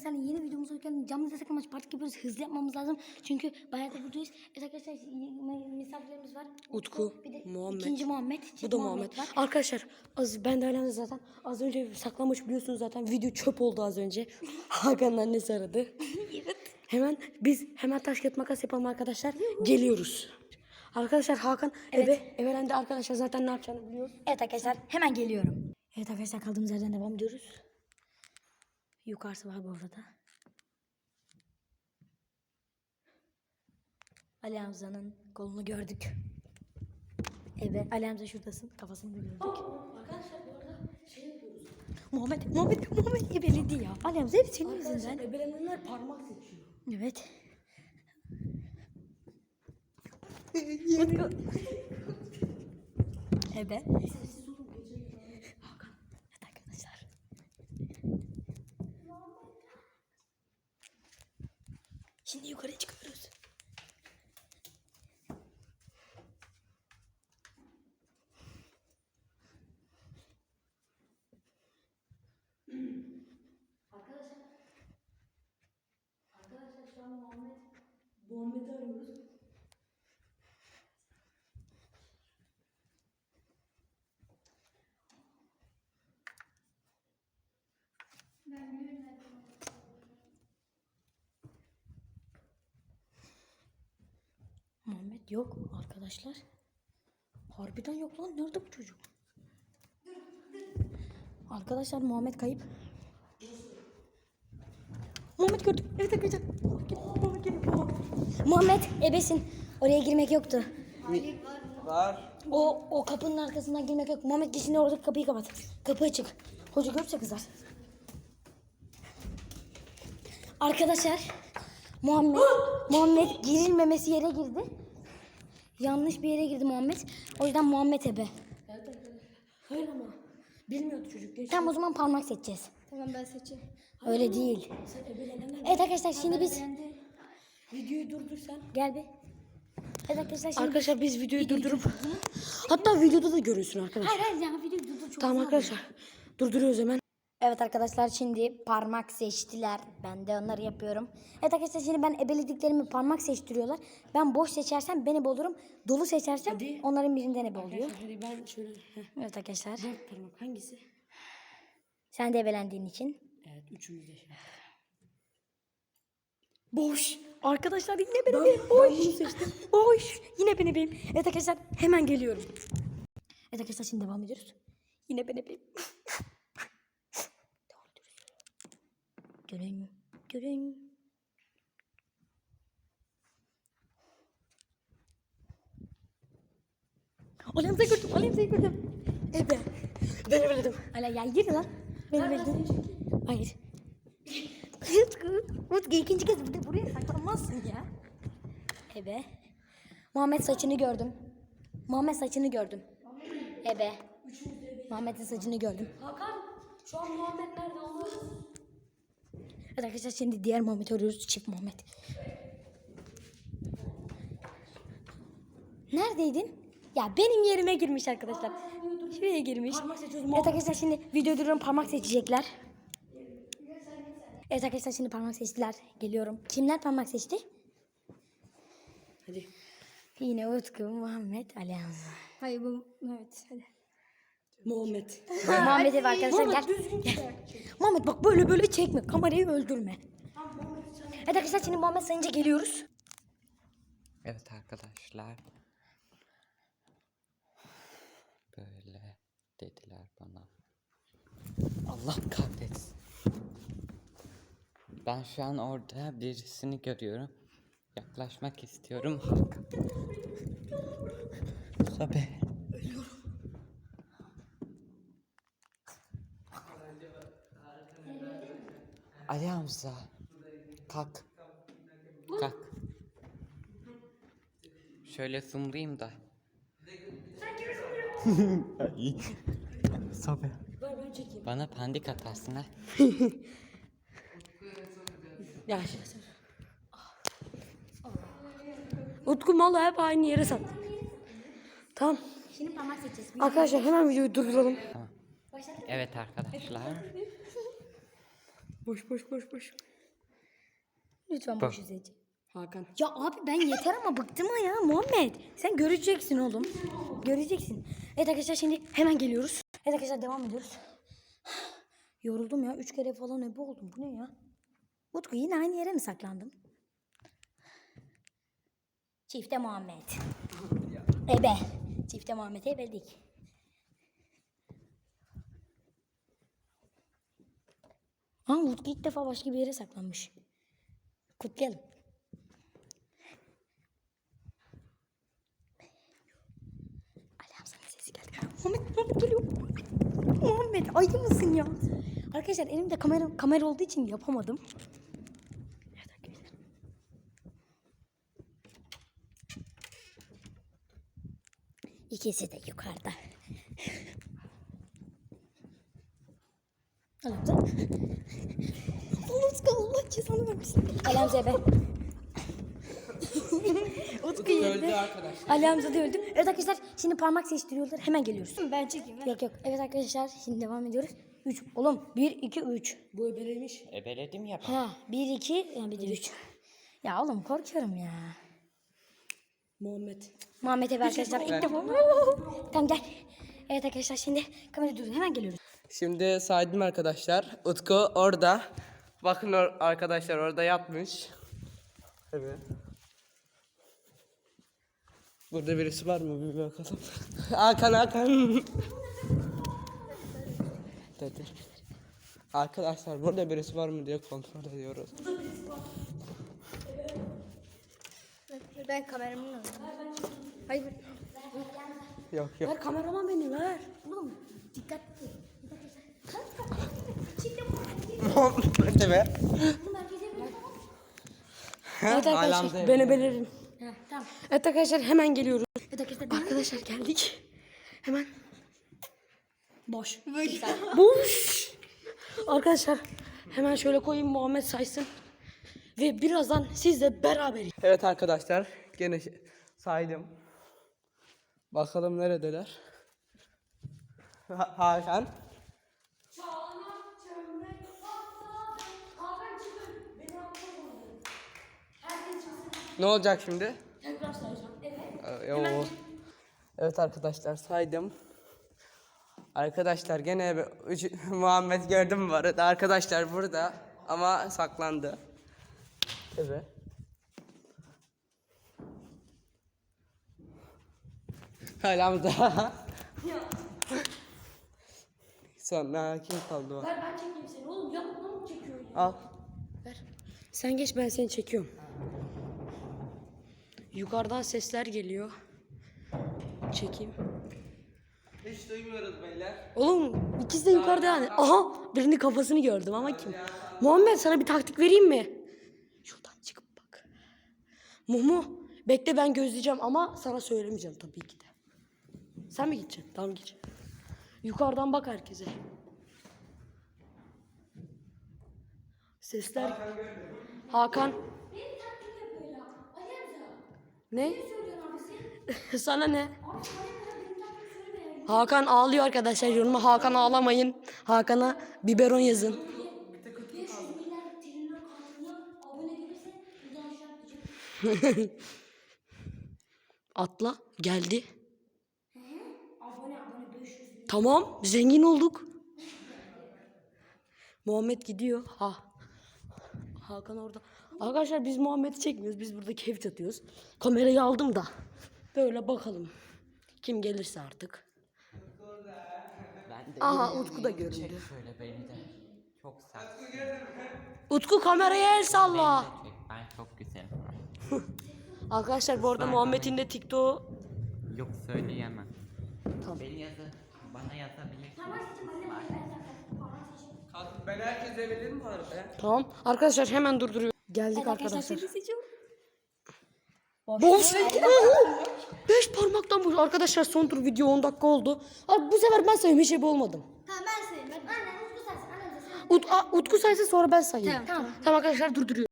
seninle yeni videomuz hoş geldin. Canlı destek amaç parti yapıyoruz. Hızlı yapmamız lazım. Çünkü bayağı da buradayız. Evet arkadaşlar misafirlerimiz var. Utku, bir de Muhammed. ikinci Muhammed. Bu da Muhammed. var. Arkadaşlar az ben de öyle zaten. Az önce saklamış biliyorsunuz zaten. Video çöp oldu az önce. Hakan'ın annesi aradı. Hemen biz hemen taş kağıt makas yapalım arkadaşlar. Geliyoruz. Arkadaşlar Hakan eve evelendi arkadaşlar zaten ne yapacağını biliyor. Evet arkadaşlar hemen geliyorum. Evet arkadaşlar kaldığımız yerden devam ediyoruz. Yukarısı var bu arada. Ali Hamza'nın kolunu gördük. Evet Ali Hamza şuradasın. Kafasını da gördük. Arkadaşlar bu arada şey yapıyoruz. Muhammed, Muhammed, Muhammed ebeledi ya. Ali Hamza hep senin yüzünden. Arkadaşlar ebelenenler parmak seçiyor. Evet. Ebe. Hakan. Evet arkadaşlar. Şimdi yukarı çıkıyoruz. Arkadaşlar Arkadaşlar şu an Muhammed Muhammed'i arıyoruz. Muhammed yok arkadaşlar. Harbiden yok lan. Nerede bu çocuk? Arkadaşlar Muhammed kayıp. Muhammed gördük. Evet arkadaşlar. Muhammed geliyor. Muhammed. Ebesin. Oraya girmek yoktu. Var. O o kapının arkasından girmek yok. Muhammed git şimdi oradaki kapıyı kapat. Kapı açık. Hoca görürse kızar. Arkadaşlar Muhammed Muhammed girilmemesi yere girdi. Yanlış bir yere girdi Muhammed. O yüzden Muhammed ebe. Evet arkadaşlar. Hayır ama bilmiyordu çocuk. Geç. Tamam o zaman parmak seçeceğiz. Tamam ben seçeyim. Öyle değil. Sen. Evet arkadaşlar şimdi biz Videoyu durdur sen. gel bir. Evet arkadaşlar şimdi Arkadaşlar biz videoyu durdurup hatta videoda da görürsün arkadaşlar. Hayır hayır ya video durdur çok Tamam güzel. arkadaşlar. Durduruyoruz hemen. Evet arkadaşlar şimdi parmak seçtiler. Ben de onları yapıyorum. Evet arkadaşlar şimdi ben ebelediklerimi parmak seçtiriyorlar. Ben boş seçersem ben ebe olurum. Dolu seçersem Hadi. onların birinden ebe oluyor. Hadi ben şöyle. Evet arkadaşlar. Dört parmak hangisi? Sen de ebelendiğin için. Evet üçümüz de şey. Boş. Arkadaşlar yine ben Ben, ben Boş. bunu seçtim. Boş. Yine ben ebeyim. Evet arkadaşlar hemen geliyorum. Evet arkadaşlar şimdi devam ediyoruz. Yine ben ebeyim. devam ediyoruz. Görün. Görün. Alemze gördüm. Alemze gördüm. Ebe. Ben ebeledim. Ala ya gir lan. Ben ebeledim. Hayır. Utku. Utku ikinci kez bir de buraya saklanmazsın ya. Ebe. Muhammed saçını gördüm. Muhammed saçını gördüm. Ebe. Muhammed'in saçını gördüm. Hakan şu an Muhammed nerede olur? Evet arkadaşlar şimdi diğer Muhammed'i arıyoruz. Çift Muhammed. Neredeydin? Ya benim yerime girmiş arkadaşlar. Şuraya girmiş. Evet arkadaşlar şimdi video duruyorum parmak seçecekler. Evet arkadaşlar şimdi parmak seçtiler. Geliyorum. Kimler parmak seçti? Hadi. Yine Utku, Muhammed, Ali Hamza. Hayır bu evet hadi. Muhammed. Muhammed ev arkadaşlar gel. gel. Muhammed bak böyle böyle çekme. Kamerayı öldürme. Evet arkadaşlar şimdi Muhammed sayınca geliyoruz. Evet arkadaşlar. Böyle dediler bana. Allah kahretsin. Ben şu an orada birisini görüyorum. Yaklaşmak istiyorum. Sabe. Ali Hamza. Kalk. Kalk. Şöyle zoomlayayım da. Ay. Sabe. Ver ben çekeyim. Bana pandik atarsın ha. Ya. Utku malı hep aynı yere sat. Tamam. Şimdi parmak seçeceğiz. Arkadaşlar hemen videoyu durduralım. Evet arkadaşlar. Boş boş boş boş. Lütfen Bak. boşu seç. Hakan. Ya abi ben yeter ama bıktım ha ya Muhammed. Sen göreceksin oğlum. Göreceksin. Evet arkadaşlar şimdi hemen geliyoruz. Evet arkadaşlar devam ediyoruz. Yoruldum ya. Üç kere falan ebe oldum. Bu ne ya? Utku yine aynı yere mi saklandın? Çifte Muhammed. Ebe. Çifte Muhammed'i ebeledik. Ha Utku ilk defa başka bir yere saklanmış. Kutlayalım. Ali Hamza'nın sesi geldi. Muhammed, Muhammed geliyor. Muhammed ayı mısın ya? Arkadaşlar elimde kamera kamera olduğu için yapamadım. İkisi de yukarıda. Hamza. Allah cezanı vermesin. Ali Hamza be. Utku yedi. Ali Hamza da öldü. Evet arkadaşlar şimdi parmak seçtiriyorlar. Hemen geliyoruz. Ben çekeyim. Yok yok. Evet arkadaşlar şimdi devam ediyoruz. 3 oğlum 1 2 3. Bu ebeleymiş. Ebeledim ya. ben. Ha 1 2 yani bir de 3. Ya oğlum korkuyorum ya. Muhammed. Muhammed Ebi arkadaşlar ilk defa. tamam gel. Evet arkadaşlar şimdi kamera durun hemen geliyoruz. Şimdi saydım arkadaşlar. Utku orada. Bakın or- arkadaşlar orada yatmış. Evet. Burada birisi var mı bir bakalım. Hakan Hakan. Dedi. Arkadaşlar burada birisi var mı diye kontrol ediyoruz. Ben kameramın alayım. Hayır. Yok yok. Ver kameraman beni ver. Oğlum dikkatli. Hadi be. Evet arkadaşlar ben ebelerim. Tamam. Evet arkadaşlar hemen geliyoruz. Evet arkadaşlar Arkadaşlar geldik. Hemen. boş. Boş. Arkadaşlar hemen şöyle koyayım Muhammed saysın. Ve birazdan sizle beraber. Evet arkadaşlar gene şi- saydım. Bakalım neredeler? Ha- Hakan. Ne olacak şimdi? Tekrar sayacağım. Evet. Yo. Evet arkadaşlar saydım. Arkadaşlar gene bir- üç, Muhammed gördüm bu arada. Arkadaşlar burada ama saklandı. Evet. Hala da. Sonra kim kaldı o? Ver ben çekeyim seni oğlum yapma mı çekiyorsun? Al. Ver. Sen geç ben seni çekiyorum. Yukarıdan sesler geliyor. Çekeyim. Hiç duymuyoruz beyler. Oğlum ikisi de yukarıda yani. Aha birinin kafasını gördüm ama kim? Muhammed sana bir taktik vereyim mi? Şuradan çıkıp bak. Mumu bekle ben gözleyeceğim ama sana söylemeyeceğim tabii ki de. Sen mi gideceksin? Tamam geç. Yukarıdan bak herkese. Sesler. Hakan. Ne? Sana ne? Hakan ağlıyor arkadaşlar. Yoruma Hakan ağlamayın. Hakan'a biberon yazın. Atla geldi. Tamam zengin olduk. Muhammed gidiyor. Ha. Hakan orada. Arkadaşlar biz Muhammed'i çekmiyoruz. Biz burada keyif çatıyoruz. Kamerayı aldım da. Böyle bakalım. Kim gelirse artık. Ben de Aha Utku da göründü. çek şöyle beni de. Çok sert. Utku kameraya el salla. Çek, ben çok güzelim. Arkadaşlar bu arada Muhammed'in de TikTok'u Yok söyleyemem. Tamam. Beni yazı, bana yazabilirsiniz. Ben herkes evlenir mi var be? Tamam. Arkadaşlar hemen durduruyor. Geldik Evet arkadaşlar. Boş. Beş parmaktan boş. Arkadaşlar son tur video 10 dakika oldu. Abi bu sefer ben sayayım hiç ebe olmadım. Tamam ben sayayım. Ben annem Utku saysın. Annem de sen. Ut, a, Utku saysın sonra ben sayayım. Tamam. Tamam arkadaşlar durduruyor.